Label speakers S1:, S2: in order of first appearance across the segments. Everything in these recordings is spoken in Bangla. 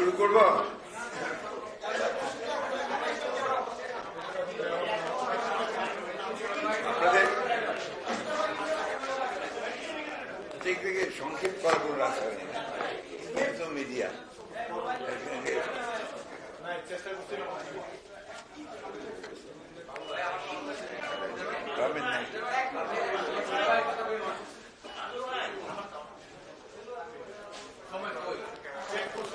S1: শুরু করব? ঠিক থেকে সংক্ষেপ করার কোনো রাস্তা মিডিয়া
S2: চেক করছি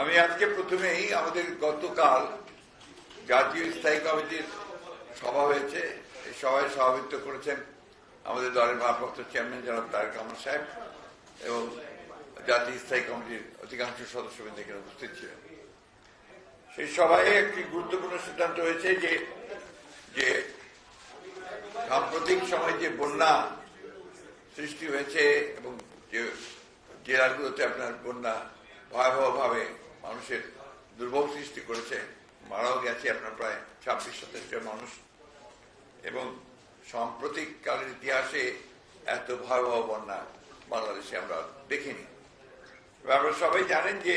S2: আমি
S1: আজকে প্রথমেই আমাদের গতকাল জাতীয় স্থায়ী কমিটির সভা হয়েছে। এই সভায় সভাপতিত্ব করেছেন আমাদের দলের ভারপ্রাপ্ত চেয়ারম্যান জনাব তারেক রহমান সাহেব এবং জাতীয় স্থায়ী কমিটির অধিকাংশ সদস্যবৃন্দ এখানে উপস্থিত ছিলেন। সেই সভায় একটি গুরুত্বপূর্ণ সিদ্ধান্ত হয়েছে যে যে সাম্প্রতিক সময় যে বন্যা সৃষ্টি হয়েছে এবং যে জেলাগুলোতে আপনার বন্যা ভয়াবহভাবে মানুষের দুর্ভোগ সৃষ্টি করেছে, মারাও গেছে আপনার প্রায় ছাব্বিশ শতাংশ মানুষ। এবং সাম্প্রতিক কালের ইতিহাসে এত ভয়াবহ বন্যা বাংলাদেশে আমরা দেখিনি। আপনারা সবাই জানেন যে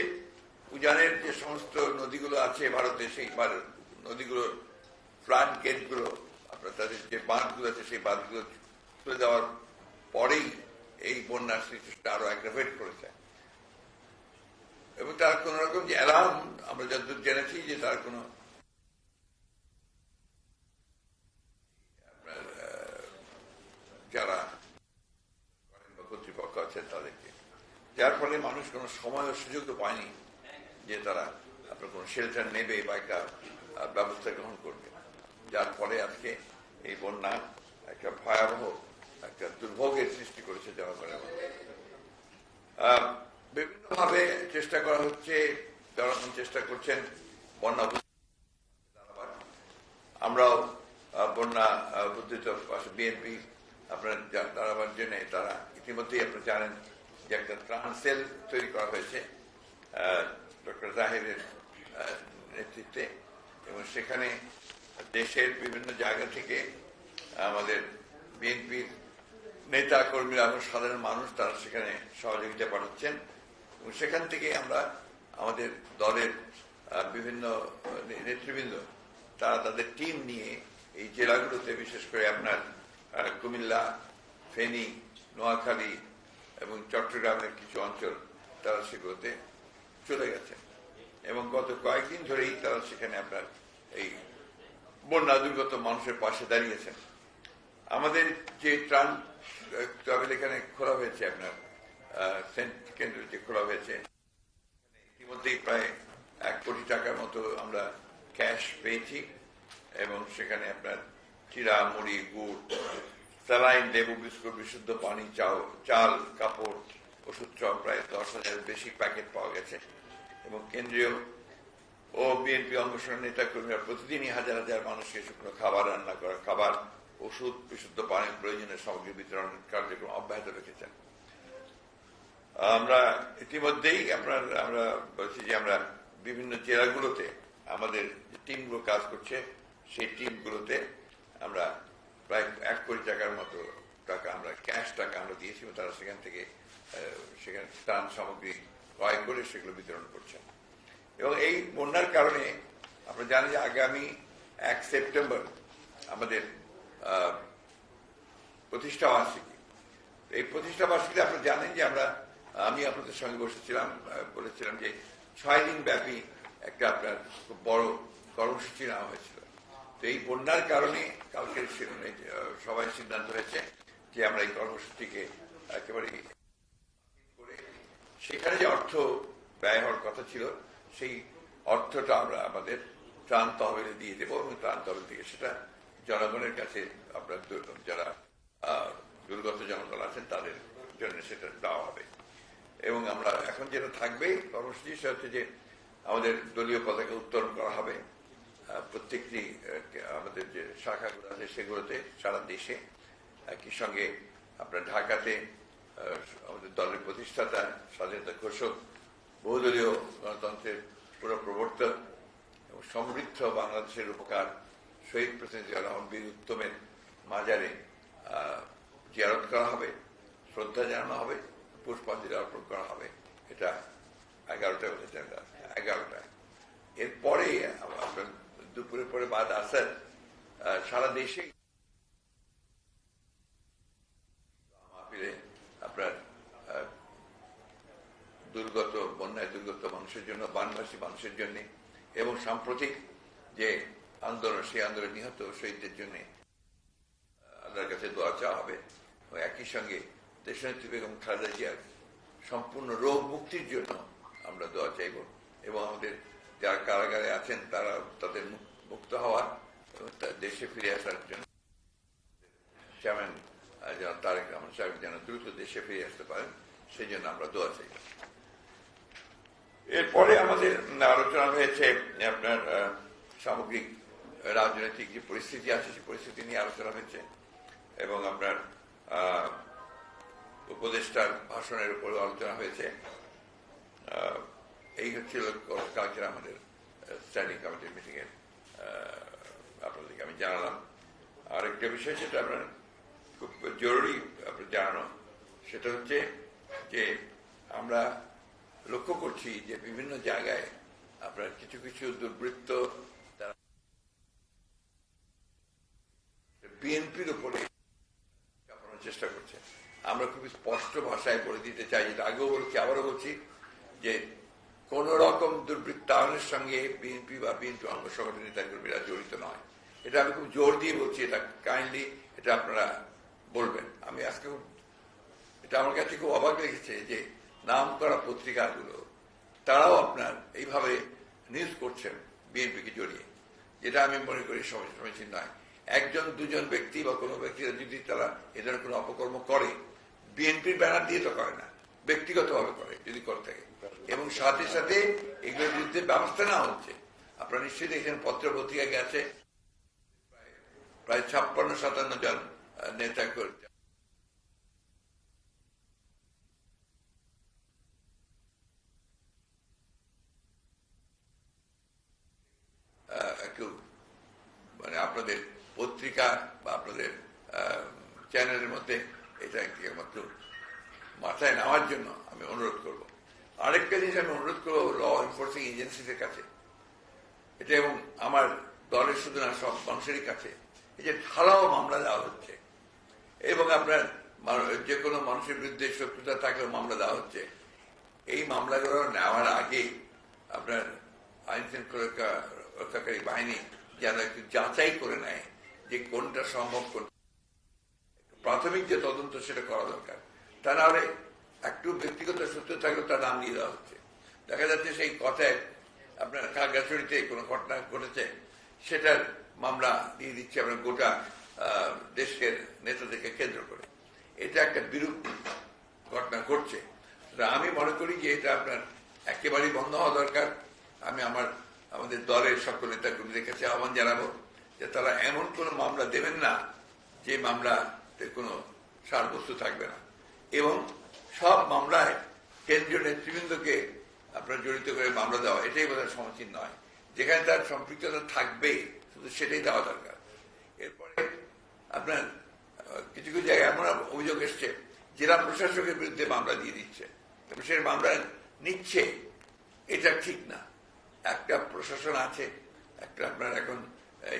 S1: উজানের যে সমস্ত নদীগুলো আছে ভারতে, সেই নদীগুলোর ফ্লাড গেটগুলো আপনার তাদের যে বাঁধগুলো আছে, সেই বাঁধগুলো তুলে দেওয়ার পরেই এই বন্যার সৃষ্টিটা আরও অ্যাগ্রাভেট করেছে। এবং তার কোন রকম যে অ্যালার্ম আমরা যতদূর জেনেছি যে তার কোনো যারা কর্তৃপক্ষ আছেন তাদেরকে। যার ফলে মানুষ কোনো সময় ও সুযোগও পায়নি। যে তারা আপনার কোনো শেল্টার নেবে বা একটা ব্যবস্থা গ্রহণ করবে। যার ফলে আজকে এই বন্যা একটা ভয়াবহ একটা দুর্ভোগের সৃষ্টি করেছে জনগণের মধ্যে। বিভিন্নভাবে চেষ্টা করা হচ্ছে জনগণ চেষ্টা করছেন বন্যা আমরাও বন্যা আহ, উদ্ধৃত বিএনপি আপনার দাঁড়াবার জন্য তারা ইতিমধ্যেই আপনারা জানেন যে একটা ত্রাণ সেল তৈরি করা হয়েছে। ডক্টর জাহিরের নেতৃত্বে এবং সেখানে দেশের বিভিন্ন জায়গা থেকে আমাদের বিএনপির নেতা কর্মীরা এবং সাধারণ মানুষ তারা সেখানে সহযোগিতা পাঠাচ্ছেন এবং সেখান থেকে আমরা আমাদের দলের বিভিন্ন নেতৃবৃন্দ, তারা তাদের টিম নিয়ে এই জেলাগুলোতে, বিশেষ করে আপনার কুমিল্লা, ফেনী, নোয়াখালী এবং চট্টগ্রামের কিছু অঞ্চল, তারা সেগুলোতে চলে গেছে। এবং গত কয়েকদিন ধরেই তারা সেখানে আপনার এই বন্যা দুর্গত মানুষের পাশে দাঁড়িয়েছেন। আমাদের যে ত্রাণ ট্রাভেল এখানে খোলা হয়েছে আপনার সেন্ট কেন্দ্র যে খোলা হয়েছে। ইতিমধ্যেই প্রায় এক কোটি টাকার মতো আমরা ক্যাশ পেয়েছি এবং সেখানে আপনার চিরা মুড়ি গুড়, স্যালাইন, লেবু, বিস্কুট, বিশুদ্ধ পানি চাল, কাপড় ওষুধ সহ প্রায় দশ হাজারের বেশি প্যাকেট পাওয়া গেছে। এবং কেন্দ্রীয় ও বিএনপি অঙ্গসনের নেতা কর্মীরা প্রতিদিনই হাজার হাজার মানুষকে শুকনো খাবার রান্না করা, খাবার, ওষুধ, বিশুদ্ধ পানির প্রয়োজনীয় সামগ্রী বিতরণ কার্যক্রম অব্যাহত রেখেছেন। আমরা ইতিমধ্যেই আপনার আমরা বলছি যে আমরা বিভিন্ন জেলাগুলোতে আমাদের যে টিমগুলো কাজ করছে, সেই টিমগুলোতে আমরা প্রায় এক কোটি টাকার মতো টাকা, আমরা ক্যাশ টাকা আমরা দিয়েছি তারা সেখান থেকে সেখানে ত্রাণ সামগ্রী ক্রয় করে সেগুলো বিতরণ করছেন। এবং এই বন্যার কারণে আমরা জানি যে আগামী এক সেপ্টেম্বর আমাদের প্রতিষ্ঠা বার্ষিকী। এই প্রতিষ্ঠা বার্ষিকীতে আপনারা জানেন যে আমরা, আমি আপনাদের সঙ্গে বসেছিলাম বলেছিলাম যে ছয় দিন ব্যাপী একটা আপনার খুব বড় কর্মসূচি নেওয়া হয়েছিল। তো এই বন্যার কারণে কালকে সবাই সিদ্ধান্ত হয়েছে যে আমরা এই কর্মসূচিকে একেবারে সেখানে যে অর্থ ব্যয় হওয়ার কথা ছিল, সেই অর্থটা আমরা আমাদের ত্রাণ তহবিলে দিয়ে দেবো এবং ত্রাণ তহবিল থেকে সেটা জনগণের কাছে আপনার যারা দুর্গত জনগণ আছেন তাদের জন্য সেটা দেওয়া হবে। এবং আমরা এখন যেটা থাকবে কর্মসূচি সেটা হচ্ছে যে আমাদের দলীয় পতাকা উত্তোলন করা হবে। প্রত্যেকটি আমাদের যে শাখাগুলো আছে সেগুলোতে সারা দেশে একই সঙ্গে আপনার ঢাকাতে আমাদের দলের প্রতিষ্ঠাতা, স্বাধীনতা ঘোষক, বহুদলীয় গণতন্ত্রের পুরো প্রবর্তক এবং সমৃদ্ধ বাংলাদেশের উপকার শহীদ প্রেসিডেন্ট জিয়া রহমান বীর উত্তমের মাজারে জিয়ারত করা হবে, শ্রদ্ধা জানানো হবে, পুষ্পাঞ্জলি অর্পণ করা হবে। এটা এগারোটায় বলেছে এগারোটায়। এরপরে দুপুরের পরে বাদ আসার সারা মাহফিলে আপনার দুর্গত, বন্যায় দুর্গত মানুষের জন্য বানবাসী মানুষের জন্য এবং সাম্প্রতিক যে আন্দোলন, সেই আন্দোলনে নিহত শহীদদের জন্য আল্লাহর কাছে দোয়া চাওয়া হবে। এবং একই সঙ্গে দেশনেত্রী বেগম খালেদা জিয়ার সম্পূর্ণ রোগ মুক্তির জন্য আমরা দোয়া চাইব এবং আমাদের যারা কারাগারে আছেন, তারা তাদের মুক- মুক্ত হওয়ার এবং দেশে ফিরে আসার জন্য। চেয়ারম্যান যেন তারেক রহমান সাহেব যেন দ্রুত দেশে ফিরে আসতে পারেন সেই জন্য আমরা দোয়া চাই এরপরে আমাদের আলোচনা হয়েছে আপনার সামগ্রিক রাজনৈতিক যে পরিস্থিতি আছে সেই পরিস্থিতি নিয়ে আলোচনা হয়েছে এবং আপনার উপদেষ্টার ভাষণের উপর আলোচনা হয়েছে এই হচ্ছিল কালকের আমাদের স্ট্যান্ডিং কমিটির মিটিং এর আহ, আপনাদেরকে আমি জানালাম আরেকটা বিষয় সেটা আপনার খুব জরুরি আপনার জানানো। সেটা হচ্ছে যে আমরা লক্ষ্য করছি যে বিভিন্ন জায়গায় আপনার কিছু কিছু দুর্বৃত্ত তারা বিএনপির উপরে চাপানোর চেষ্টা করছে। আমরা খুবই স্পষ্ট ভাষায় বলে দিতে চাই, যেটা আগেও বলছি, আবারও বলছি, যে কোন রকম দুর্বৃত্তায়নের সঙ্গে বিএনপি বা বিএনপি অঙ্গ সংগঠন নেতাকর্মীরা জড়িত নয়। এটা আমি খুব জোর দিয়ে বলছি, এটা কাইন্ডলি এটা আপনারা বলবেন। আমি আজকে এটা আমার কাছে খুব অবাক লেগেছে যে নাম করা পত্রিকাগুলো, তারাও আপনার এইভাবে নিউজ করছেন বিএনপিকে জড়িয়ে, যেটা আমি মনে করি সমীচীন নয়। একজন, দুজন ব্যক্তি বা কোনো ব্যক্তিরা যদি তারা এদের কোনো অপকর্ম করে, বিএনপির ব্যানার দিয়ে তো করে না, ব্যক্তিগতভাবে করে, যদি করে থাকে। এবং সাথে সাথে এগুলোর বিরুদ্ধে ব্যবস্থা নেওয়া হচ্ছে। আপনারা নিশ্চয়ই দেখেন পত্র পত্রিকা গেছে প্রায় ছাপ্পান্ন, সাতান্ন জন নেতা করে আহ, মানে আপনাদের পত্রিকা বা আপনাদের চ্যানেলের মধ্যে এটা একমাত্র মাথায় নেওয়ার জন্য আমি অনুরোধ করব। আরেকটা জিনিস আমি অনুরোধ করব ল এনফোর্সিং এজেন্সিদের কাছে। এটা এবং আমার দলের শুধু না সব মানুষেরই কাছে। এই যে ঢালাও মামলা দেওয়া হচ্ছে। এবং আপনার যে কোনো মানুষের বিরুদ্ধে শত্রুতা থাকলেও মামলা দেওয়া হচ্ছে। এই মামলাগুলো নেওয়ার আগে আপনার আইন শৃঙ্খলা রক্ষাকারী বাহিনী যেন একটু যাচাই করে নেয় যে কোনটা সম্ভব কোন প্রাথমিক যে তদন্ত সেটা করা দরকার। তা না হলে একটু ব্যক্তিগত সূত্র থাকলেও তার নাম দিয়ে দেওয়া হচ্ছে। দেখা যাচ্ছে সেই কথায় আপনার খাগড়াছড়িতে কোনো ঘটনা ঘটেছে, সেটার মামলা দিয়ে দিচ্ছে আপনার গোটা দেশের নেতাদেরকে কেন্দ্র করে। এটা একটা বিরূপ ঘটনা ঘটছে। আমি মনে করি যে এটা আপনার একেবারেই বন্ধ হওয়া দরকার। আমি আমার, আমাদের দলের সকল নেতা কর্মীদের কাছে আহ্বান জানাব যে তারা এমন কোন মামলা দেবেন না যে মামলাতে কোনো সারবস্তু থাকবে না। এবং সব মামলায় কেন্দ্রীয় নেতৃবৃন্দকে আপনার জড়িত করে মামলা দেওয়া, এটাই বোধহয় সমীচীন নয়। যেখানে তার সম্পৃক্ততা থাকবে শুধু সেটাই দেওয়া দরকার। এরপরে আপনার কিছু কিছু জায়গায় এমন অভিযোগ এসছে, জেলা প্রশাসকের বিরুদ্ধে মামলা দিয়ে দিচ্ছে। সে মামলা নিচ্ছে, এটা ঠিক না। একটা প্রশাসন আছে, একটা আপনার এখন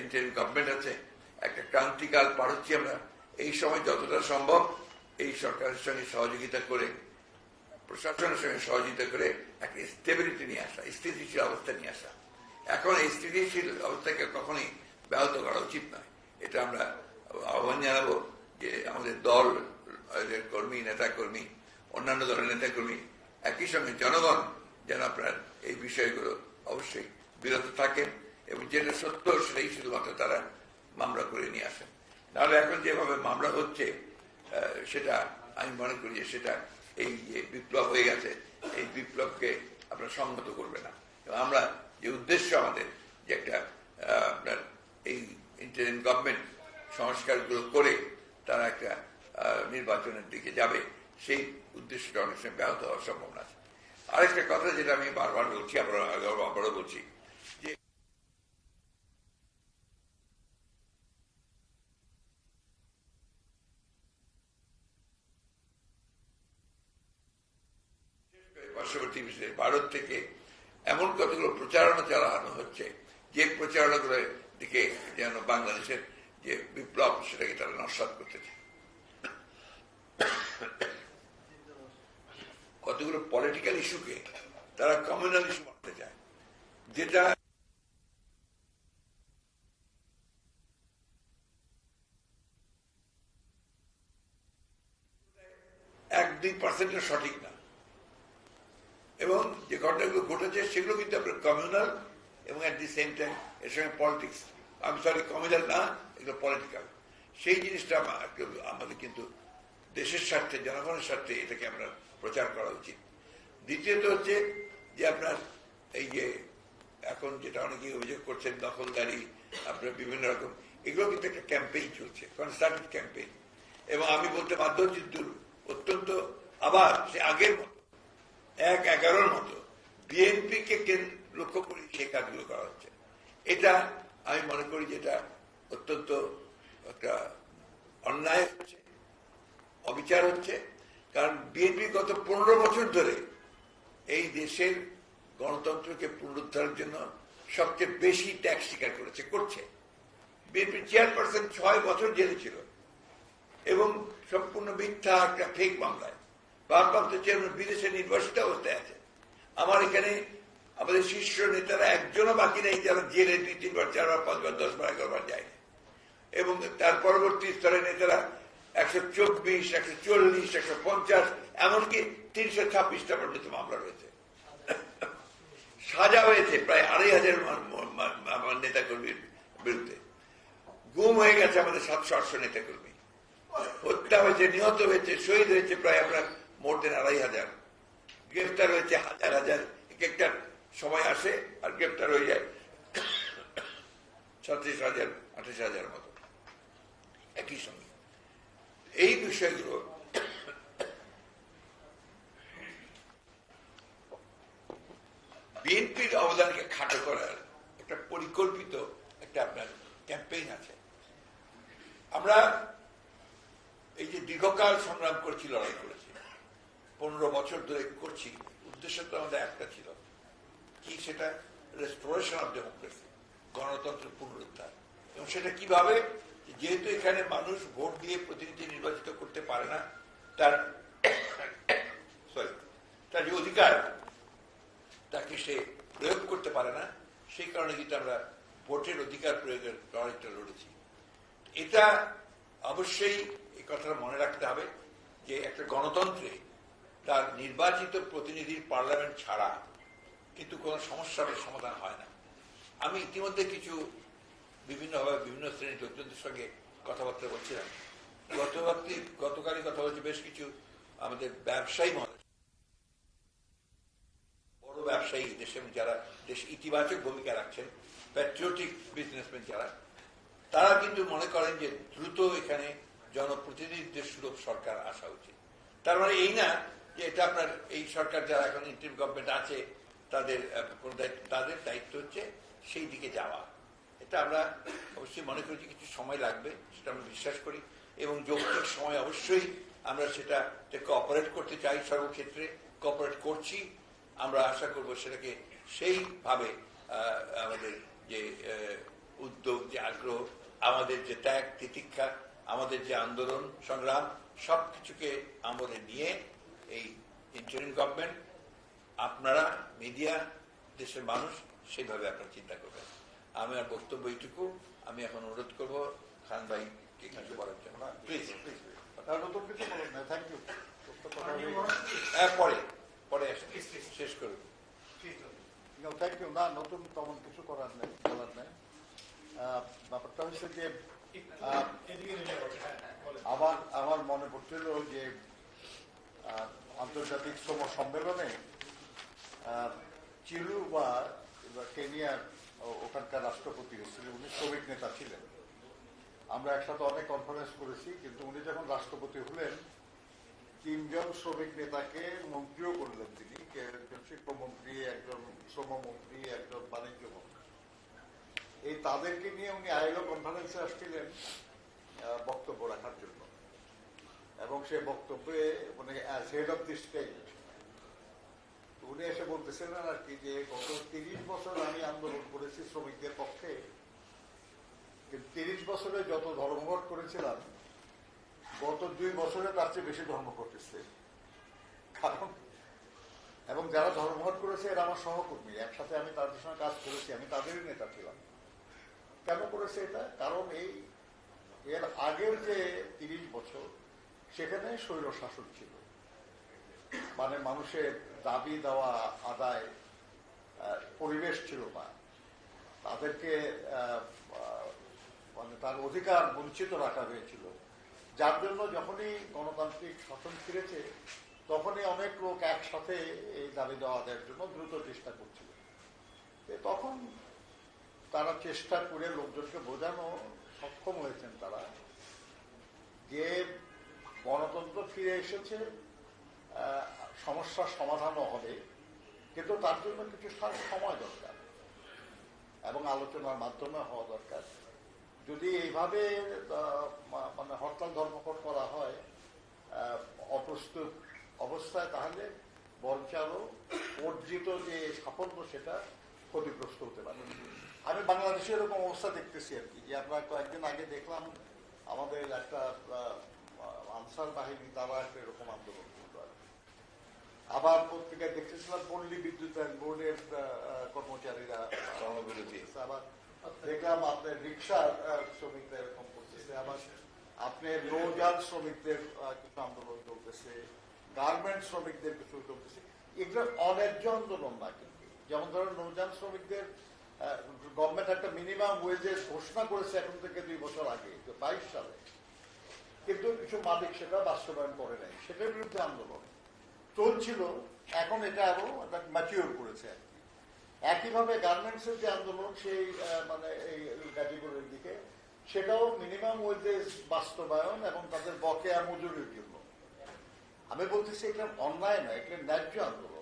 S1: ইন্টারিম গভর্নমেন্ট আছে, একটা ক্রান্তিকাল পার হচ্ছি আমরা, এই সময় যতটা সম্ভব এই সরকারের সঙ্গে সহযোগিতা করে, প্রশাসনের সঙ্গে সহযোগিতা করে একটা স্টেবিলিটি নিয়ে আসা, স্থিতিশীল অবস্থা নিয়ে আসা। এখন এই স্থিতিশীল অবস্থাকে কখনোই ব্যাহত করা উচিত নয়। এটা আমরা আহ্বান জানাব যে আমাদের দল কর্মী নেতা কর্মী অন্যান্য দলের নেতা কর্মী একই সঙ্গে জনগণ যেন আপনার এই বিষয়গুলো অবশ্যই বিরত থাকেন এবং যেটা সত্য সেটাই শুধুমাত্র তারা মামলা করে নিয়ে আসেন নাহলে এখন যেভাবে মামলা হচ্ছে সেটা আমি মনে করি যে সেটা এই যে বিপ্লব হয়ে গেছে এই বিপ্লবকে আপনার সংহত করবে না এবং আমরা যে উদ্দেশ্য আমাদের যে একটা আপনার এই ইন্টারিম গভর্নমেন্ট সংস্কারগুলো করে তারা একটা নির্বাচনের দিকে যাবে, সেই উদ্দেশ্যটা অনেক সময় ব্যাহত হওয়ার সম্ভাবনা আছে। আরেকটা কথা যেটা আমি বারবার বলছি, আবারও বলছি পার্শ্ববর্তী ভারত থেকে এমন কতগুলো প্রচারণা চালানো হচ্ছে, যে প্রচারণাগুলোর দিকে যেন বাংলাদেশের যে বিপ্লব, সেটাকে তারা নস্বাত করতে কতগুলো পলিটিক্যাল ইস্যুকে তারা কমিউনাল ইস্যু মানতে চায়। যেটা এক দুই পার্সেন্টের সঠিক না। এবং যে ঘটনাগুলো ঘটেছে, সেগুলো কিন্তু আপনার কমিউনাল এবং অ্যাট দি সেম টাইম এর সঙ্গে পলিটিক্স আমি সরি কমিউনাল না, এগুলো পলিটিক্যাল সেই জিনিসটা আমাদের কিন্তু দেশের স্বার্থে, জনগণের স্বার্থে এটাকে আমরা প্রচার করা উচিত। দ্বিতীয়ত হচ্ছে যে আপনার এই যে এখন যেটা অনেকেই অভিযোগ করছেন, দখলদারি, আপনার বিভিন্ন রকম, এগুলো কিন্তু একটা ক্যাম্পেইন চলছে কনস্ট্রাক্টেড ক্যাম্পেইন এবং আমি বলতে বাধ্য হচ্ছি অত্যন্ত আবার সে আগের মতো, এক এগারোর মতো বিএনপি কে কেন- লক্ষ্য করে সেই কাজগুলো করা হচ্ছে। এটা আমি মনে করি যে এটা অত্যন্ত একটা অন্যায় হচ্ছে, অবিচার হচ্ছে, কারণ বিএনপি গত পনেরো বছর ধরে এই দেশের গণতন্ত্রকে পুনরুদ্ধারের জন্য সবচেয়ে বেশি ট্যাক্স স্বীকার করেছে, করছে। বিএনপি চেয়ারপারসন ছয় বছর জেলে ছিল এবং সম্পূর্ণ মিথ্যা একটা ফেক মামলায়। ভারপ্রাপ্ত চেয়ারম্যান বিদেশে নির্বাসিত অবস্থায় আছে। আমার এখানে আমাদের শীর্ষ নেতারা একজনও বাকি নেই যারা জেলে দুই তিনবার চারবার পাঁচবার, দশবার, এগারোবার যায় এবং তার পরবর্তী স্তরের নেতারা একশো চব্বিশ, একশো চল্লিশ, একশো পঞ্চাশ, এমনকি তিনশো ছাব্বিশটা পর্যন্ত মামলা রয়েছে। সাজা হয়েছে প্রায় আড়াই হাজার আমার নেতা কর্মীর বিরুদ্ধে। গুম হয়ে গেছে আমাদের সাতশো, আটশো নেতাকর্মী। হত্যা হয়েছে, নিহত হয়েছে, শহীদ হয়েছে প্রায় আমরা মোট দেন আড়াই হাজার। গ্রেফতার হয়েছে হাজার হাজার। এক একটা সময় আসে আর গ্রেফতার হয়ে যায়। ছত্রিশ হাজার, আঠাশ হাজার মতো। একই সঙ্গে। এই বিষয়গুলো বিএনপির অবদানকে খাটো করার একটা পরিকল্পিত একটা আপনার ক্যাম্পেইন আছে। আমরা এই যে দীর্ঘকাল সংগ্রাম করছি, লড়াই করেছি, পনেরো বছর ধরে করছি, উদ্দেশ্য তো আমাদের একটা ছিল। কি সেটা রেস্টোরেশন অফ ডেমোক্রেসি গণতন্ত্রের পুনরুদ্ধার। এবং সেটা কীভাবে? যেহেতু এখানে মানুষ ভোট দিয়ে প্রতিনিধি নির্বাচিত করতে পারে না, তার সরি তার যে অধিকার, তাকে সে প্রয়োগ করতে পারে না, সেই কারণে কিন্তু আমরা ভোটের অধিকার প্রয়োগের লড়াইটা লড়েছি। এটা অবশ্যই এই কথাটা মনে রাখতে হবে যে একটা গণতন্ত্রে তার নির্বাচিত প্রতিনিধির পার্লামেন্ট ছাড়া কিন্তু কোনো সমস্যার সমাধান হয় না। আমি ইতিমধ্যে কিছু বিভিন্নভাবে বিভিন্ন শ্রেণির লোকজনদের সঙ্গে কথাবার্তা বলছিলাম। গতরাত্রি গতকালই কথা বলছি, বেশ কিছু আমাদের ব্যবসায়ী মহল বড় ব্যবসায়ী দেশে যারা, দেশ ইতিবাচক ভূমিকা রাখছেন প্যাট্রিয়টিক বিজনেসম্যান যারা, তারা কিন্তু মনে করেন যে দ্রুত এখানে জনপ্রতিনিধিত্বের সুলভ সরকার আসা উচিত। তার মানে এই না যে এটা আপনার, এই সরকার যারা এখন ইন্টারিম গভর্নমেন্ট আছে তাদের কোন তাদের দায়িত্ব হচ্ছে সেই দিকে যাওয়া। এটা আমরা অবশ্যই মনে করি যে কিছু সময় লাগবে, সেটা আমরা বিশ্বাস করি। এবং যৌক্তিক সময় অবশ্যই আমরা সেটা কোঅপারেট করতে চাই সর্বক্ষেত্রে কোঅপারেট করছি। আমরা আশা করব সেটাকে সেইভাবে আমাদের যে উদ্যোগ, যে আগ্রহ, আমাদের যে ত্যাগ, তিতিক্ষা, আমাদের যে আন্দোলন, সংগ্রাম, সবকিছুকে আমলে নিয়ে এই ইন্টারিম গভর্নমেন্ট আপনারা মিডিয়া দেশের মানুষ সেইভাবে আপনারা চিন্তা করবেন। আমি আর বক্তব্য এইটুকু আমি এখন অনুরোধ করব খান ভাই কে কিছু বলার জন্য। প্লিজ হ্যাঁ পরে পরে শেষ করুন।
S3: থ্যাংক ইউ না নতুন তেমন কিছু করার নেই বলার নেই। আহ, ব্যাপারটা হচ্ছে যে আমার আমার মনে পড়ছিল যে আহ, আন্তর্জাতিক শ্রম সম্মেলনে চিলু বা কেনিয়ার ওখানকার রাষ্ট্রপতি হচ্ছিলেন উনি শ্রমিক নেতা ছিলেন। আমরা একসাথে অনেক কনফারেন্স করেছি, কিন্তু উনি যখন রাষ্ট্রপতি হলেন, তিনজন শ্রমিক নেতাকে মন্ত্রীও করলেন তিনি একজন শিল্পমন্ত্রী একজন শ্রমমন্ত্রী, একজন বাণিজ্য মন্ত্রী। এই তাদেরকে নিয়ে উনি আইলো কনফারেন্সে আসছিলেন বক্তব্য রাখার জন্য। এবং সে বক্তব্যে মানে as head of the state উনি এসে বলতেছিলেন আর কি যে, গত তিরিশ বছর আমি আন্দোলন করেছি শ্রমিকদের পক্ষে। তিরিশ বছরে যত ধর্মঘট করেছিলাম, গত দুই বছরে তার চেয়ে বেশি ধর্মঘট এসছে কারণ, এবং যারা ধর্মঘট করেছে, এরা আমার সহকর্মী। একসাথে আমি তাদের সঙ্গে কাজ করেছি, আমি তাদেরই নেতা ছিলাম। কেন করেছে এটা? কারণ এই, এর আগের যে তিরিশ বছর, সেখানে স্বৈর শাসন ছিল। মানে মানুষের দাবি দেওয়া, আদায় পরিবেশ ছিল না। তাদেরকে মানে তার অধিকার বঞ্চিত রাখা হয়েছিল। যার জন্য যখনই গণতান্ত্রিক শাসন ফিরেছে, তখনই অনেক লোক একসাথে এই দাবি দেওয়া আদায়ের জন্য দ্রুত চেষ্টা করছিল। তখন তারা চেষ্টা করে লোকজনকে বোঝানো সক্ষম হয়েছেন তারা যে গণতন্ত্র ফিরে এসেছে সমস্যার সমাধানও হবে, কিন্তু তার জন্য কিছু সময় দরকার এবং আলোচনার মাধ্যমে হওয়া দরকার যদি এইভাবে মানে হরতাল ধর্মঘট করা হয় অপ্রস্তুত অবস্থায়, তাহলে বরঞ্চ অর্জিত যে সাফল্য সেটা ক্ষতিগ্রস্ত হতে পারে আমি বাংলাদেশে এরকম অবস্থা দেখতেছি আর কি, যে আমরা কয়েকদিন আগে দেখলাম আমাদের একটা আনসার বাহিনী, তারা একটা এরকম আন্দোলন। আবার পত্রিকায় দেখতেছিলাম পল্লী বিদ্যুতায়ন বোর্ডের কর্মচারীরা
S1: কর্মবিরতি।
S3: আবার দেখলাম আপনার রিক্সা শ্রমিকরা এরকম করতেছে আবার আপনার নৌযান শ্রমিকদের কিছু আন্দোলন চলতেছে গার্মেন্ট শ্রমিকদের কিছু চলতেছে। এগুলো অন্যায্য আন্দোলন না কিন্তু। যেমন ধরেন নৌযান শ্রমিকদের গভর্নমেন্ট একটা মিনিমাম ওয়েজেস ঘোষণা করেছে এখন থেকে দুই বছর আগে বাইশ সালে। কিন্তু কিছু মালিক সেটা বাস্তবায়ন করে নাই। সেটার বিরুদ্ধে আন্দোলন। চলছিল এখন এটা আরও ম্যাচিওর করেছে আর কি। একইভাবে গার্মেন্টসের যে আন্দোলন, সেই মানে এই গাজীপুরের দিকে, সেটাও মিনিমাম ওয়েজেস বাস্তবায়ন এবং তাদের বকেয়া মজুরির জন্য। আমি বলতেছি, এটা অন্যায় নয়, এটা ন্যায্য আন্দোলন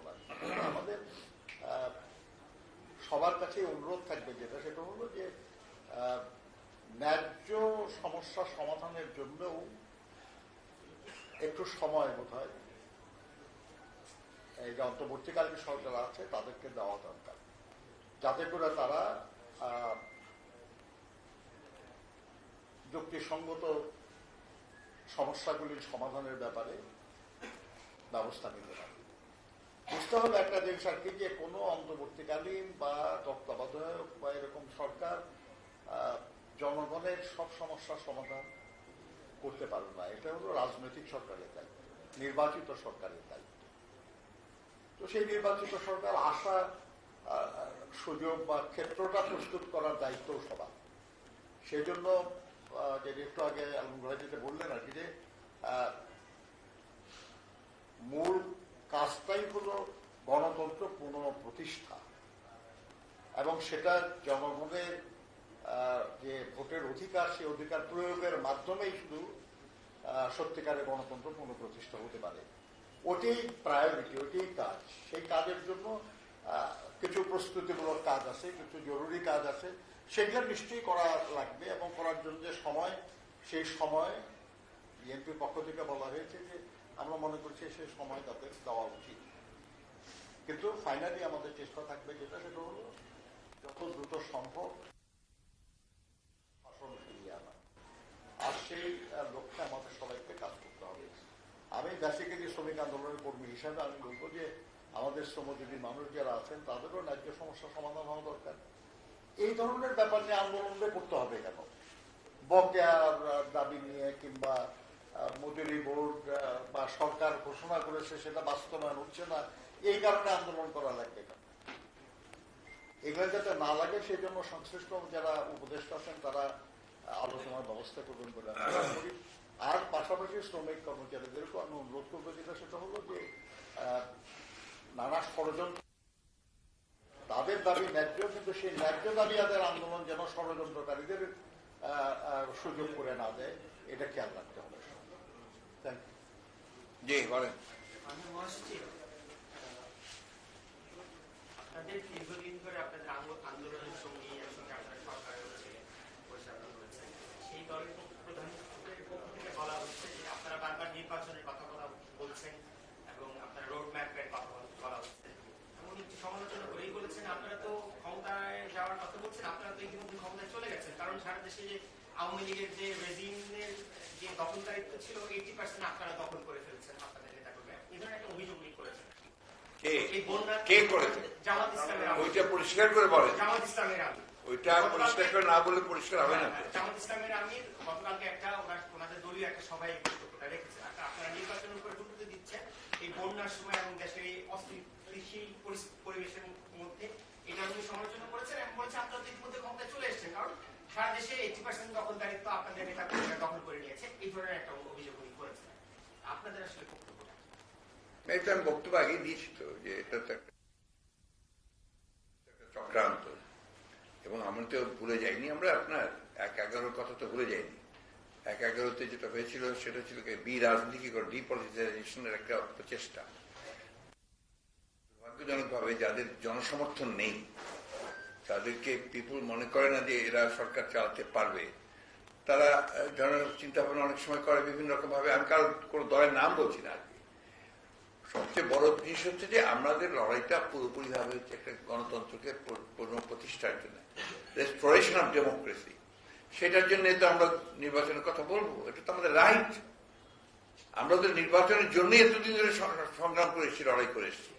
S3: আমাদের সবার কাছে অনুরোধ থাকবে যেটা, সেটা হলো যে ন্যায্য সমস্যা সমাধানের জন্যও একটু সময় বোধ হয় এই যে অন্তর্বর্তীকালীন সরকার আছে, তাদেরকে দেওয়া দরকার। যাতে করে তারা যুক্তিসঙ্গত সমস্যাগুলির সমাধানের ব্যাপারে ব্যবস্থা নিতে পারে। বুঝতে হবে একটা জিনিস আর কি, যে কোনো অন্তর্বর্তীকালীন বা তত্ত্বাবধায়ক বা এরকম সরকার জনগণের সব সমস্যার সমাধান করতে পারবে না। এটা হলো রাজনৈতিক সরকারের দায়িত্ব, নির্বাচিত সরকারের দায়িত্ব। তো সেই নির্বাচিত সরকার আসা সুযোগ বা ক্ষেত্রটা প্রস্তুত করার দায়িত্ব সবার। সেই জন্য একটু আগে যেটা বললেন আর কি যে মূল কাজটাই হলো গণতন্ত্র পুনঃপ্রতিষ্ঠা। এবং সেটা জনগণের যে ভোটের অধিকার, সেই অধিকার প্রয়োগের মাধ্যমেই শুধু সত্যিকারের গণতন্ত্র পুনঃপ্রতিষ্ঠা হতে পারে। ওটাই প্রায়োরিটি ওটাই কাজ। সেই কাজের জন্য কিছু প্রস্তুতিমূলক কাজ আছে, কিছু জরুরি কাজ আছে। সেগুলো নিশ্চয়ই করা লাগবে এবং করার জন্য যে সময়, সেই সময় বিএনপির পক্ষ থেকে বলা হয়েছে যে, আমরা মনে করছি সেই সময় তাদের দেওয়া উচিত। কিন্তু ফাইনালি আমাদের চেষ্টা থাকবে যেটা, সেটা হলো যত দ্রুত সম্ভব শাসন ফিরিয়ে আনা। আর সেই লক্ষ্যে আমাদের সবাইকে কাজ করতে হবে আমি বেসিক্যালি শ্রমিক আন্দোলনের কর্মী হিসাবে আমি বলব যে আমাদের শ্রমজীবী মানুষ যারা আছেন, তাদেরও ন্যায্য সমস্যার সমাধান হওয়া দরকার। এই ধরনের ব্যাপার নিয়ে আন্দোলনটা করতে হবে কেন? বকেয়ার দাবি নিয়ে কিংবা মজুরি বোর্ড বা সরকার ঘোষণা করেছে সেটা বাস্তবায়ন হচ্ছে না, এই কারণে আন্দোলন করা লাগবে কেন? এগুলো যাতে না লাগে, সেই জন্য সংশ্লিষ্ট যারা উপদেষ্টা আছেন, তারা আলোচনার ব্যবস্থা করবেন বলে আর পাশাপাশি শ্রমিক কর্মচারীদেরকেও আমি অনুরোধ করব যেটা সেটা হলো যে আহ, নানা ষড়যন্ত্র তাদের দাবি ন্যায্য কিন্তু সেই ন্যায্য দাবি আদের আন্দোলন যেন ষড়যন্ত্রকারীদের আহ, আহ, সুযোগ করে না দেয় এটা খেয়াল রাখতে হবে। থ্যাংক ইউ
S1: জি বলেন।
S4: আপনাদের দীর্ঘদিন ধরে আপনাদের আন্দো- নির্বাচনের কথা বলা বলছেন এবং আপনার রোড ম্যাপের কথা বলা হচ্ছে। এমন একটি সমালোচনা হয়েই বলেছেন। আপনারা তো ক্ষমতায় যাওয়ার কথা বলছেন আপনারা তো ইতিমধ্যে ক্ষমতায় চলে গেছেন। কারণ সারা দেশে যে আওয়ামী লীগের যে রেজিমের যে দখলদারিত্ব ছিল এইটি পার্সেন্ট আপনারা দখল করে ফেলছেন আপনাদের নেতা কর্মী এই ধরনের একটা অভিযোগ করেছেন।
S1: পরিষ্কার করে বলে পরিষ্কার করে না পরিষ্কার হবে না।
S4: জামাত একটা রেখেছে। আপনারা উপরে গুরুত্ব দিচ্ছেন। এই বন্যার সময় এবং দেশের এই পরিবেশের মধ্যে এটা উনি সমালোচনা করেছেন এবং আপনারা ইতিমধ্যে ক্ষমতায় চলে এসেছেন। কারণ সারা দেশে এইটি পার্সেন্ট আপনাদের নেতা দখল করে নিয়েছে। এই ধরনের একটা অভিযোগ উনি করেছেন। আপনাদের আসলে বক্তব্যটা
S1: এটা আমি বক্তব্য আগে দিয়েছি তো, যে এটা তো একটা চক্রান্ত। এবং আমরা তো ভুলে যাইনি আমরা, আপনার এক এগারোর কথা তো ভুলে যাইনি। এক এগারোতে যেটা হয়েছিল, সেটা ছিল বি রাজনীতি করে ডিপলিটাইজেশনের একটা প্রচেষ্টা। দুর্ভাগ্যজনকভাবে যাদের জনসমর্থন নেই, তাদেরকে পিপুল মনে করে না যে এরা সরকার চালাতে পারবে। তারা জন চিন্তা ভাবনা অনেক সময় করে বিভিন্ন রকম ভাবে আমি কারও কোনো দলের নাম বলছি না আর সবচেয়ে বড় জিনিস হচ্ছে যে আমাদের লড়াইটা পুরোপুরি ভাবে হচ্ছে একটা গণতন্ত্রকে পুর- পুনঃপ্রতিষ্ঠার জন্য। রেস্টোরেশন অফ ডেমোক্রেসি সেটার জন্য তো আমরা নির্বাচনের কথা বলব। এটা তো আমাদের রাইট আমরা তো নির্বাচনের জন্যই এতদিন ধরে সংগ্রাম করে এসেছি, লড়াই করে এসেছি।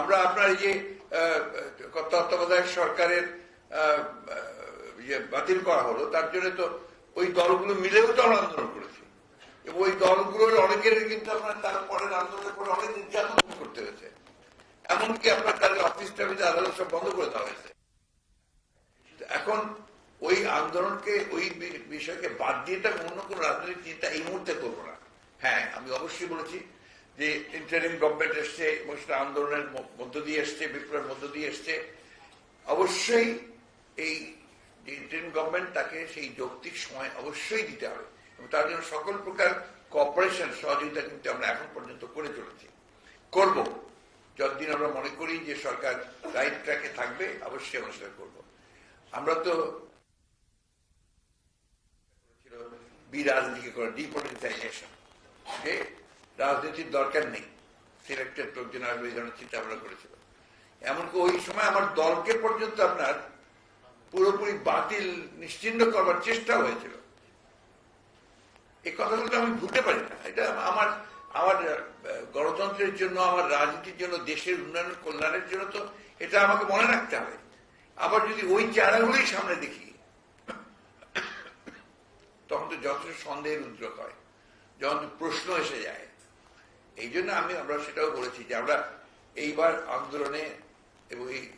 S1: আমরা আপনার যে তত্ত্বাবধায়ক সরকারের ইয়ে বাতিল করা হলো, তার জন্য তো ওই দলগুলো মিলেও তো আমরা আন্দোলন করেছি। এবং ওই দলগুলোর অনেকের কিন্তু আপনার তার পরের আন্দোলনের পরে অনেক নির্যাতন করতে হয়েছে। এমনকি আপনার তাদের অফিস টাফিস আদালত সব বন্ধ করে দেওয়া হয়েছে। এখন ওই আন্দোলনকে, ওই বিষয়কে বাদ দিয়ে তাকে অন্য কোনো রাজনৈতিক চিন্তা এই মুহূর্তে করব না। হ্যাঁ আমি অবশ্যই বলেছি যে ইন্টারিম গভর্নমেন্ট এসছে, এবং সেটা আন্দোলনের মধ্য দিয়ে এসছে, বিপ্লবের মধ্য দিয়ে এসছে। অবশ্যই এই ইন্টারিম গভর্নমেন্ট তাকে সেই যৌক্তিক সময় অবশ্যই দিতে হবে, এবং তার জন্য সকল প্রকার কপারেশন সহযোগিতা কিন্তু আমরা এখন পর্যন্ত করে চলেছি। করব। যতদিন আমরা মনে করি যে সরকার রাইট ট্র্যাকে থাকবে, অবশ্যই আমরা সেটা করব। আমরা তো ছিল বিরাজনীতি করে ডিপলিটিসাইজেশন যে রাজনীতির দরকার নেই। সিলেক্টেড লোকজন আসবে, এই ধরনের চিন্তা ভাবনা করেছিল। এমনকি ওই সময় আমার দলকে পর্যন্ত আপনার পুরোপুরি বাতিল, নিশ্চিন্ন করবার চেষ্টা হয়েছিল। এই কথাগুলো আমি ভুলতে পারি না। এটা আমার আমার গণতন্ত্রের জন্য, আমার রাজনীতির জন্য, দেশের উন্নয়ন, কল্যাণের জন্য তো এটা আমাকে মনে রাখতে হবে। আবার যদি ওই চেহারাগুলোই সামনে দেখি তখন তো যথেষ্ট সন্দেহের উদ্যোগ হয়। যখন প্রশ্ন এসে যায়। এই জন্য আমি আমরা সেটাও বলেছি যে আমরা এইবার আন্দোলনে এবং এই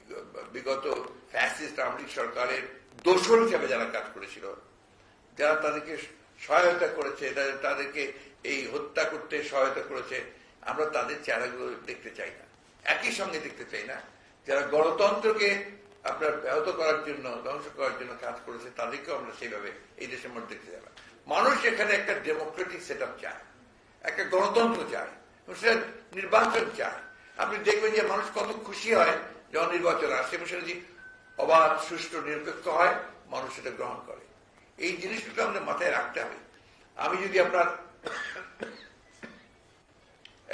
S1: বিগত ফ্যাসিস্ট আওয়ামী সরকারের দোষর হিসাবে যারা কাজ করেছিল, যারা তাদেরকে সহায়তা করেছে, তাদের- তাদেরকে এই হত্যা করতে সহায়তা করেছে, আমরা তাদের চেহারাগুলো দেখতে চাই না। একই সঙ্গে দেখতে চাই না, যারা গণতন্ত্রকে আপনার ব্যাহত করার জন্য, ধ্বংস করার জন্য কাজ করেছে, তাদেরকেও আমরা সেইভাবে এই দেশের মধ্যে দেখতে না মানুষ এখানে একটা ডেমোক্রেটিক সেট চায়, একটা গণতন্ত্র চায় সেটা নির্বাচন চায়। আপনি দেখবেন যে মানুষ কত খুশি হয় যখন নির্বাচন আসে, এবং সেটা যদি অবাধ, সুষ্ঠু, নিরপেক্ষ হয়, মানুষ সেটা গ্রহণ করে। এই জিনিসটা আমাদের মাথায় রাখতে হবে। আমি যদি আপনার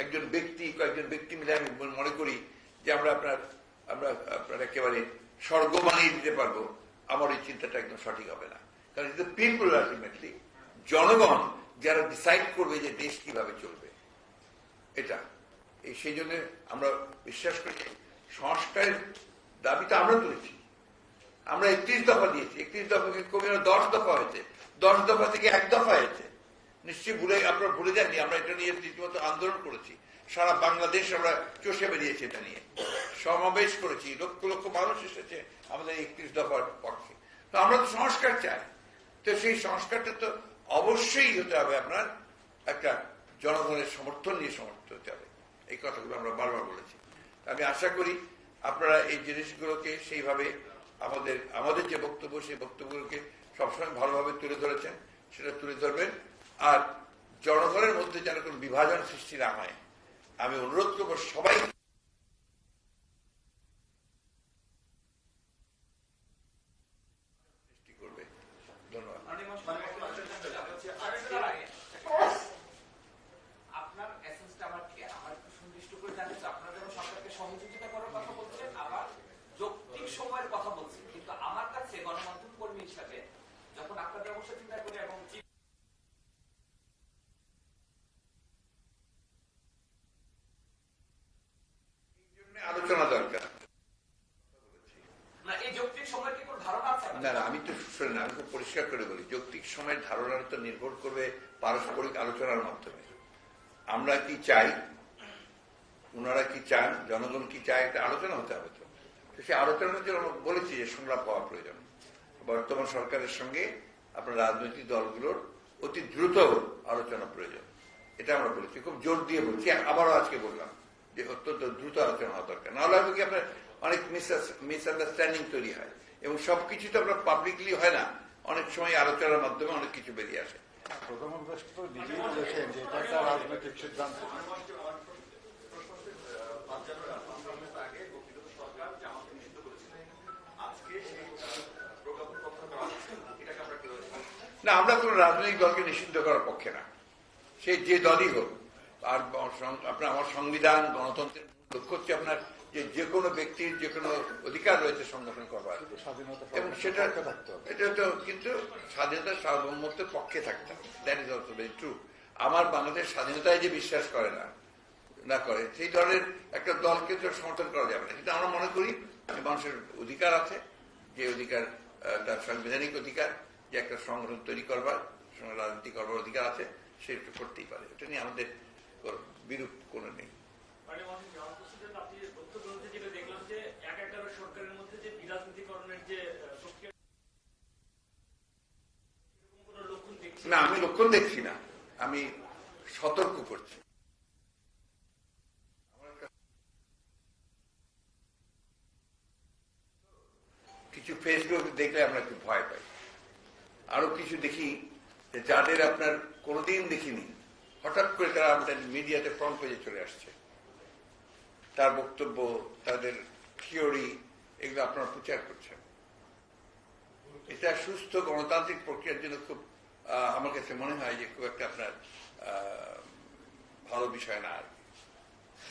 S1: একজন ব্যক্তি, কয়েকজন ব্যক্তি মিলে আমি মনে করি যে আমরা আপনার আমরা আপনার একেবারে স্বর্গ বানিয়ে দিতে পারব, আমার এই চিন্তাটা একদম সঠিক হবে না। কারণ পিপুল আলটিমেটলি জনগণ, যারা ডিসাইড করবে যে দেশ কীভাবে চলবে। এটা। এই সেই জন্য আমরা বিশ্বাস করি সংস্কারের দাবিটা আমরা তুলেছি। আমরা একত্রিশ দফা দিয়েছি। একত্রিশ দফাকে কমে দশ দফা হয়েছে। দশ দফা থেকে এক দফা হয়েছে। নিশ্চয়ই ভুলে আপনারা ভুলে যাননি, আমরা এটা নিয়ে রীতিমতো আন্দোলন করেছি। সারা বাংলাদেশ আমরা চষে বেরিয়েছি এটা নিয়ে। সমাবেশ করেছি, লক্ষ লক্ষ মানুষ এসেছে আমাদের একত্রিশ দফার পক্ষে। তো আমরা তো সংস্কার চাই। তো সেই সংস্কারটা তো অবশ্যই হতে হবে আপনার, একটা জনগণের সমর্থন নিয়ে সমর্থন হতে হবে। এই কথাগুলো আমরা বারবার বলেছি। আমি আশা করি আপনারা এই জিনিসগুলোকে সেইভাবে আমাদের আমাদের যে বক্তব্য, সেই বক্তব্যগুলোকে সবসময় ভালোভাবে তুলে ধরেছেন। সেটা তুলে ধরবেন। আর জনগণের মধ্যে যেন কোনো বিভাজন সৃষ্টি না হয়। আমি অনুরোধ করব সবাই
S5: করে কথা কিন্তু আমার কাছে যখন আপনারা কোনো ধারণা আছে আপনার?
S1: না না আমি তো শুনে আমি খুব পরিষ্কার করে বলি, যৌক্তিক সময়ের ধারণার তো নির্ভর করবে পারস্পরিক আলোচনার মাধ্যমে। আমরা কি চাই? ওনারা কি চান? জনগণ কি চায়? একটা আলোচনা হতে হবে তো। সেই আলোচনার আমরা বলেছি যে সংলাপ হওয়া প্রয়োজন। বর্তমান সরকারের সঙ্গে আপনার রাজনৈতিক দলগুলোর অতি দ্রুত আলোচনা প্রয়োজন। এটা আমরা বলেছি। খুব জোর দিয়ে বলছি। আবারও আজকে বললাম যে অত্যন্ত দ্রুত আলোচনা হওয়া দরকার। নাহলে হবে কি আপনার অনেক মিস মিসআন্ডারস্ট্যান্ডিং তৈরি হয়। এবং সবকিছু তো আপনার পাবলিকলি হয় না। অনেক সময় আলোচনার মাধ্যমে অনেক কিছু বেরিয়ে আসে।
S3: প্রধান উপদেষ্টা তো নিজেই বলেছেন যে এটা একটা রাজনৈতিক সিদ্ধান্ত।
S1: না আমরা কোন রাজনৈতিক দলকে নিষিদ্ধ করার পক্ষে না। সে যে দলই হোক আর আপনার আমার সংবিধান গণতন্ত্রের লক্ষ্য হচ্ছে আপনার যে যে কোনো ব্যক্তির যে কোনো অধিকার রয়েছে সংগঠন করবার
S3: স্বাধীনতা
S1: এবং সেটা
S3: পক্ষে থাকতে হবে।
S1: এটা তো কিন্তু স্বাধীনতা সার্বভৌমত্বের পক্ষে থাকতে that is also very true আমার বাংলাদেশ স্বাধীনতায় যে বিশ্বাস করে না না করে সেই দলের একটা দলকে তো সমর্থন করা যাবে না। কিন্তু আমরা মনে করি যে মানুষের অধিকার আছে যে অধিকার আহ, তার সাংবিধানিক অধিকার যে একটা সংগঠন তৈরি করবার রাজনীতি করবার অধিকার আছে সেটা করতেই পারে। এটা নিয়ে আমাদের বিরূপ কোনো নেই
S6: মানে আমাদের জবাব প্রেসিডেন্ট আপনি বক্তব্য বলতে যেটা দেখলাম যে এক একটা সরকারের মধ্যে যে বিরাজনীতিকরণের যে আহ, প্রক্রিয়া এরকম কোনো লক্ষণ দেখছি
S1: না, আমি লক্ষণ দেখছি না। আমি সতর্ক করছি। কিছু ফেসবুক দেখলে আমরা একটু ভয় পাই। আরও কিছু দেখি যাদের আপনার কোনোদিন দেখিনি, হঠাৎ করে তারা আমাদের মিডিয়াতে ফ্রন্ট পেজে চলে আসছে। তার বক্তব্য, তাদের থিওরি এগুলো আপনারা প্রচার করছেন। এটা সুস্থ গণতান্ত্রিক প্রক্রিয়ার জন্য খুব আমার কাছে মনে হয় যে খুব একটা আপনার ভালো বিষয় না আর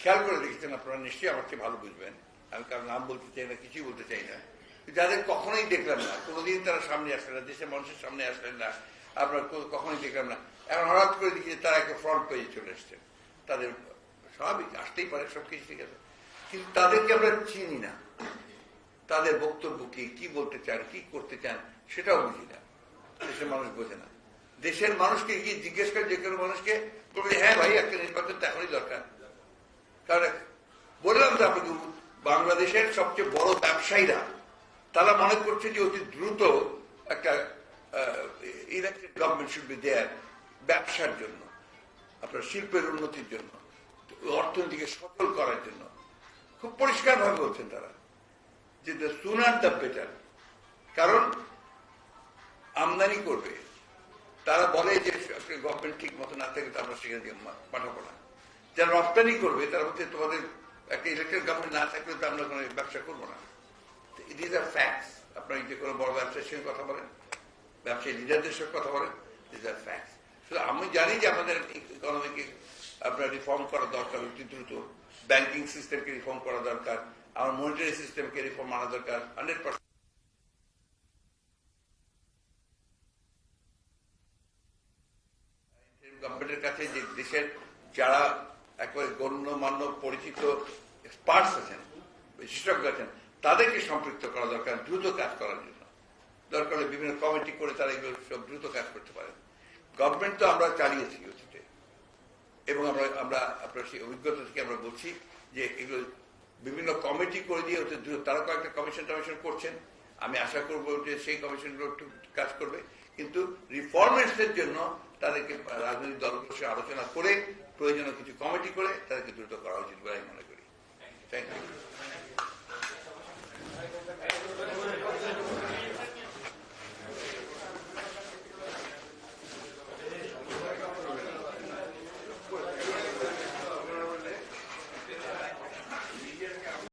S1: খেয়াল করে দেখেছেন আপনারা, নিশ্চয়ই আমার চেয়ে ভালো বুঝবেন। আমি কারণ নাম বলতে চাই না, কিছুই বলতে চাই না। যাদের কখনোই দেখলাম না, কোনোদিন তারা সামনে আসলেন না, দেশের মানুষের সামনে আসলেন না, আপনার কখনোই দেখলাম না। এখন হঠাৎ করে দেখি তারা একটা ফ্রন্ট পেজে চলে এসছেন। তাদের স্বাভাবিক, আসতেই পারে, সব কিছু ঠিক আছে। কিন্তু তাদেরকে আমরা চিনি না। তাদের বক্তব্য কি কি বলতে চান, কি করতে চান, সেটাও বুঝি না। দেশের মানুষ বোঝে না। দেশের মানুষকে কি জিজ্ঞেস করে যে কোনো মানুষকে হ্যাঁ ভাই, একটা নির্বাচন তো এখনই দরকার। কারণ বললাম তো আপনাকে, বাংলাদেশের সবচেয়ে বড় ব্যবসায়ীরা, তারা মনে করছে যে অতি দ্রুত একটা elected government should be there ব্যবসার জন্য, আপনার শিল্পের উন্নতির জন্য, অর্থনীতিকে সফল করার জন্য। খুব পরিষ্কার ভাবে বলছেন তারা, যে দ্য সুনার দ্য বেটার কারণ আমদানি করবে। তারা বলে যে গভর্নমেন্ট ঠিক মতো না থাকে তো আমরা সেখানে দিয়ে পাঠাবো না। যারা রপ্তানি করবে, তারা বলছে তোমাদের একটা ইলেকট্রিক গভর্নমেন্ট না থাকলে তো আমরা কোনো ব্যবসা করব না। ইট ইজ আ ফ্যাক্টস আপনার যে কোনো বড় ব্যবসায়ীর সঙ্গে কথা বলেন, ব্যবসায়ী লিডারদের সঙ্গে কথা বলেন ইট ইজ আর ফ্যাক্টস শুধু আমি জানি যে আমাদের ইকোনমিকে আপনার রিফর্ম করা দরকার, অতি দ্রুত। ব্যাংকিং সিস্টেমকে রিফর্ম করা দরকার আমার মনিটারি সিস্টেমকে রিফর্ম আনা দরকার হান্ড্রেড পার্সেন্ট গভর্নমেন্টের কাছে যে দেশের যারা একেবারে গণ্যমান্য পরিচিত এক্সপার্টস আছেন, বিশেষজ্ঞ আছেন, তাদেরকে সম্পৃক্ত করা দরকার, দ্রুত কাজ করার জন্য। দরকার হলে বিভিন্ন কমিটি করে তারা এগুলো সব দ্রুত কাজ করতে পারেন। গভর্নমেন্ট তো আমরা চালিয়েছি অতীতে এবং আমরা আমরা আপনার সেই অভিজ্ঞতা থেকে আমরা বলছি যে এগুলো বিভিন্ন কমিটি করে দিয়ে হচ্ছে দ্রুত তারা কয়েকটা কমিশন টমিশন করছেন। আমি আশা করব যে সেই কমিশনগুলো একটু কাজ করবে। কিন্তু রিফরমেন্টসের জন্য তাদেরকে রাজনৈতিক দলগুলোর বসে আলোচনা করে, প্রয়োজনীয় কিছু কমিটি করে, তাদেরকে দ্রুত করা উচিত বলে আমি মনে করি। Thank you